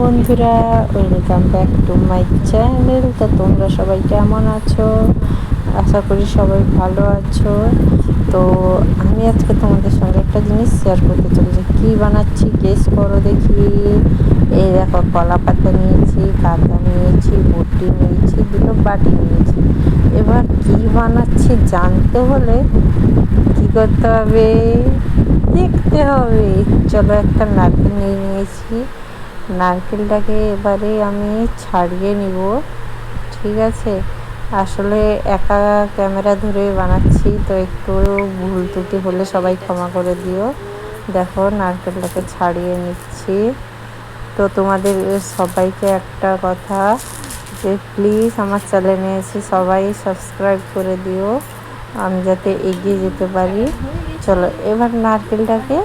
বন্ধুরা welcome back to my channel তো তোমরা সবাই কেমন আছো? আশা করি সবাই ভালো আছো। তো আমি আজকে তোমাদের সঙ্গে একটা জিনিস শেয়ার করতে চলেছি। কী বানাচ্ছি গেস করো দেখি। এই দেখো, কলা পাতা নিয়েছি কাতা নিয়েছি, বটি নিয়েছি, দুটো বাটি নিয়েছি। এবার কী বানাচ্ছি জানতে হলে কী করতে হবে? দেখতে হবে। চলো একটা নারকেল নিয়ে নিয়েছি। নারকেলটাকে এবারে আমি ছাড়িয়ে নিব, ঠিক আছে? আসলে একা ক্যামেরা ধরে বানাচ্ছি, তো একটু ভুল ত্রুটি হলে সবাই ক্ষমা করে দিও। দেখো, নারকেলটাকে ছাড়িয়ে নিচ্ছি। তো তোমাদের সবাইকে একটা কথা যে প্লিজ আমার চ্যানেলে এসে সবাই সাবস্ক্রাইব করে দিও। আমি যাতে এগিয়ে যেতে পারি। চলো, এবার নারকেলটাকে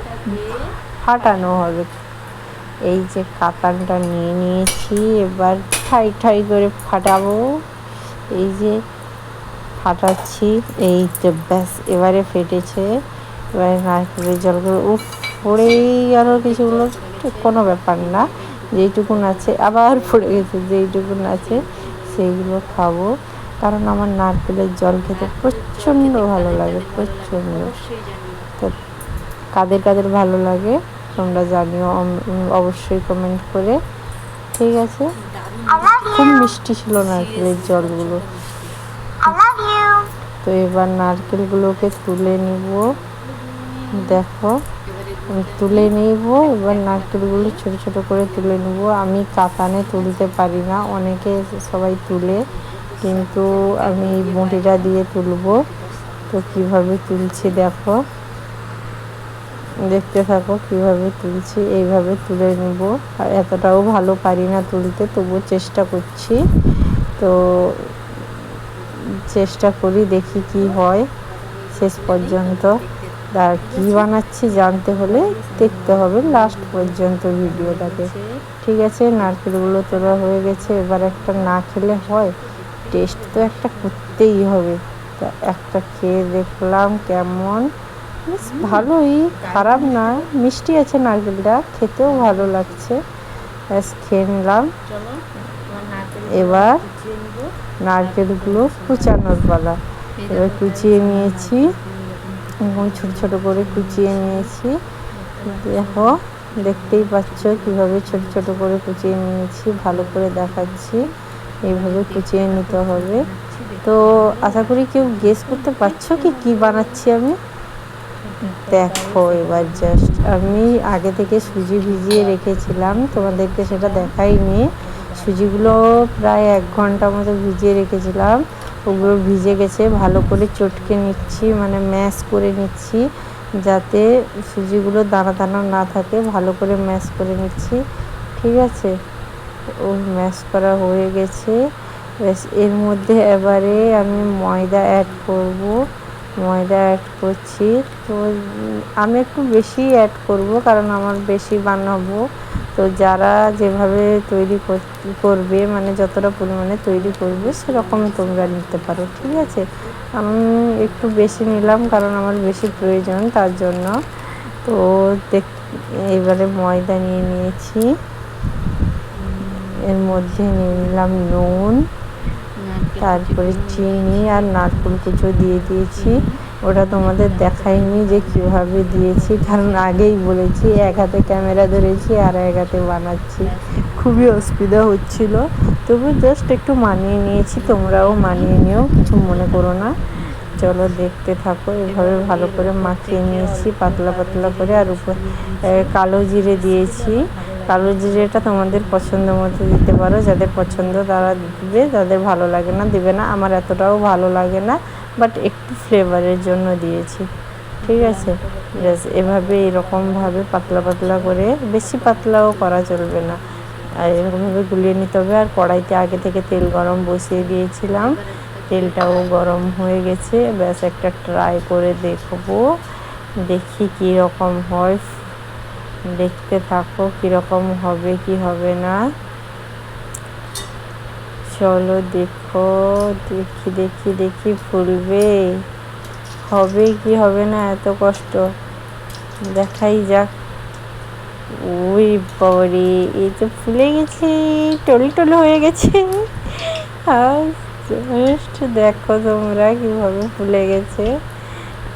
ফাটানো হবে। এই যে কাতানটা নিয়ে নিয়েছি, এবার ঠাই ঠাই করে ফাটাবো। এই যে ফাটাচ্ছি, এই তো ব্যাস, এবারে ফেটেছে। এবারে নারকেলের জলগুলো উফ পড়েই আরও কিছুগুলো কোনো ব্যাপার না, যেইটুকুন আছে, আবার পড়ে গেছে, যেইটুকুন আছে, সেইগুলো খাব। কারণ আমার নারকেলের জল খেতে প্রচণ্ড ভালো লাগে, প্রচণ্ড। তো কাদের কাদের ভালো লাগে? তোমরা জানিও অবশ্যই কমেন্ট করে। ঠিক আছে? খুব মিষ্টি ছিল নারকেলের জলগুলো। তো এবার নারকেলগুলোকে তুলে নিব। দেখো তুলে নিব, এবার নারকেলগুলো ছোট ছোট করে তুলে নিব। আমি কাতানে তুলতে পারি না, অনেকে সবাই তুলে, কিন্তু আমি বঁটিটা দিয়ে তুলব। তো কীভাবে তুলছি দেখো। দেখতে থাকো কীভাবে তুলছি, এইভাবে তুলে নেব। আর এতটাও ভালো পারি না তুলতে, তবুও চেষ্টা করছি। তো চেষ্টা করি, দেখি কি হয়। শেষ পর্যন্ত আর কী বানাচ্ছি জানতে হলে দেখতে হবে লাস্ট পর্যন্ত ভিডিওটাকে। ঠিক আছে, নারকেলগুলো তোলা হয়ে গেছে, এবার একটা না খেলে হয়, টেস্ট তো একটা করতেই হবে। তা একটা খেয়ে দেখলাম কেমন। বেশ ভালোই খারাপ না। মিষ্টি আছে নারকেলটা খেতেও ভালো লাগছে। ব্যাস খেয়ে নিলাম। এবার নারকেলগুলো কুচানোর পালা। এবার কুচিয়ে নিয়েছি। এবং ছোটো ছোটো করে কুচিয়ে নিয়েছি। দেখো দেখতেই পাচ্ছ কীভাবে ছোট ছোট করে কুচিয়ে নিয়েছি। ভালো করে দেখাচ্ছি। এইভাবে কুচিয়ে নিতে হবে। তো আশা করি কেউ গেস করতে পারছ কি কী বানাচ্ছি আমি? দেখো এবার জাস্ট আমি আগে থেকে সুজি ভিজিয়ে রেখেছিলাম, তোমাদেরকে সেটা দেখাইনি। সুজিগুলো প্রায় এক ঘণ্টা মতো ভিজিয়ে রেখেছিলাম। ওগুলো ভিজে গেছে, ভালো করে চটকে নিচ্ছি মানে ম্যাশ করে নিচ্ছি, যাতে সুজিগুলো দানা দানা না থাকে, ভালো করে ম্যাশ করে নিচ্ছি। ঠিক আছে? ও ম্যাশ করা হয়ে গেছে। ব্যাস, এর মধ্যে এবারে আমি ময়দা অ্যাড করব। ময়দা অ্যাড করছি। তো, আমি একটু বেশি অ্যাড করব কারণ আমার বেশি বানাবো। তো যারা যেভাবে তৈরি করবে মানে যতটা পরিমাণে তৈরি করবে, সেরকম তোমরা নিতে পারো, ঠিক আছে? আমি একটু বেশি নিলাম কারণ আমার বেশি প্রয়োজন, তার জন্য। তো দেখ, এবারে ময়দা নিয়ে নিয়েছি। এর মধ্যে নিয়ে নিলাম নুন। তারপরে চিনি আর নারকেল কুচো দিয়ে দিয়েছি। ওটা তোমাদের দেখাইনি যে কীভাবে দিয়েছি, কারণ আগেই বলেছি, এক হাতে ক্যামেরা ধরেছি আর এক হাতে বানাচ্ছি। খুবই অসুবিধা হচ্ছিল। তবু জাস্ট একটু মানিয়ে নিয়েছি, তোমরাও মানিয়ে নিও, কিছু মনে করো না। চলো দেখতে থাকো, এভাবে ভালো করে মাখিয়ে নিয়েছি, পাতলা পাতলা করে, আর উপর কালো জিরে দিয়েছি। কালো জিরেটা তোমাদের পছন্দ মতো দিতে পারো, যাদের পছন্দ তারা দিবে, যাদের ভালো লাগে না দিবে না। আমার এতটাও ভালো লাগে না বাট একটু ফ্লেভারের জন্য দিয়েছি। ঠিক আছে? ব্যাস, এভাবে এরকমভাবে পাতলা পাতলা করে, বেশি পাতলাও করা চলবে না। আর এরকমভাবে গুলিয়ে নিতে হবে। আর কড়াইতে আগে থেকে তেল গরম বসিয়ে দিয়েছিলাম। তেলটাও গরম হয়ে গেছে। ব্যাস, একটা ট্রাই করে দেখব। দেখি কী রকম হয়। দেখতে থাকো কীরকম হবে, কি হবে না। চলো দেখো, দেখি দেখি দেখি, ফুলবে। হবে কি হবে না, এত কষ্ট। দেখাই যাক। ওই বাবারে এই তো ফুলে গেছে, টল টল হয়ে গেছে। আর দেখো তোমরা কীভাবে ফুলে গেছে।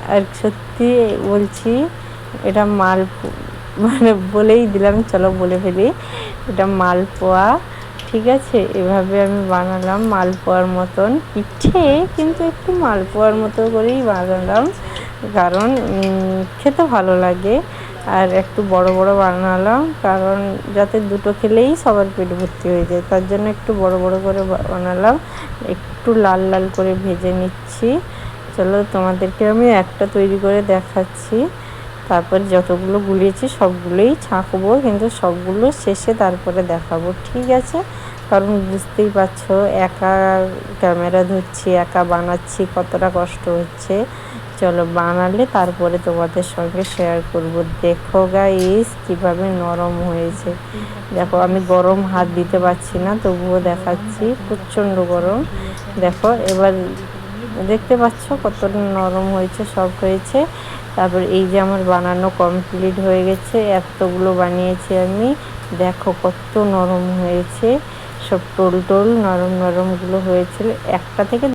আর সত্যি বলছি, এটা মাল মানে বলেই দিলাম, চলো বলে ফেলি। এটা মালপোয়া, ঠিক আছে? এভাবে আমি বানালাম মালপোয়ার মতন। পিঠে কিন্তু একটু মালপোয়ার মতো করেই বানালাম, কারণ খেতে ভালো লাগে। আর একটু বড় বড় বানালাম, কারণ যাতে দুটো খেলেই সবার পেট ভর্তি হয়ে যায়। তার জন্য একটু বড় বড় করে বানালাম। একটু লাল লাল করে ভেজে নিচ্ছি। চলো তোমাদেরকে আমি একটা তৈরি করে দেখাচ্ছি। তারপর যতগুলো গুলিয়েছি, সবগুলোই ছাঁকবো, কিন্তু সবগুলো শেষে তারপরে দেখাবো, ঠিক আছে? কারণ বুঝতেই পারছ, একা ক্যামেরা ধরছি, একা বানাচ্ছি, কতটা কষ্ট হচ্ছে। চলো, বানালে তারপরে তোমাদের সঙ্গে শেয়ার করব। দেখো গাইস কীভাবে নরম হয়েছে। দেখো, আমি গরম হাত দিতে পারছি না, তবুও দেখাচ্ছি, প্রচণ্ড গরম। দেখো, এবার দেখতে পাচ্ছ কত নরম হয়েছে, সব হয়েছে। তারপর এই যে আমার বানানো কমপ্লিট হয়ে গেছে, এতগুলো বানিয়েছি আমি। দেখো কত নরম হয়েছে, সব টোল টোল নরম নরমগুলো হয়েছিল। একটা থেকে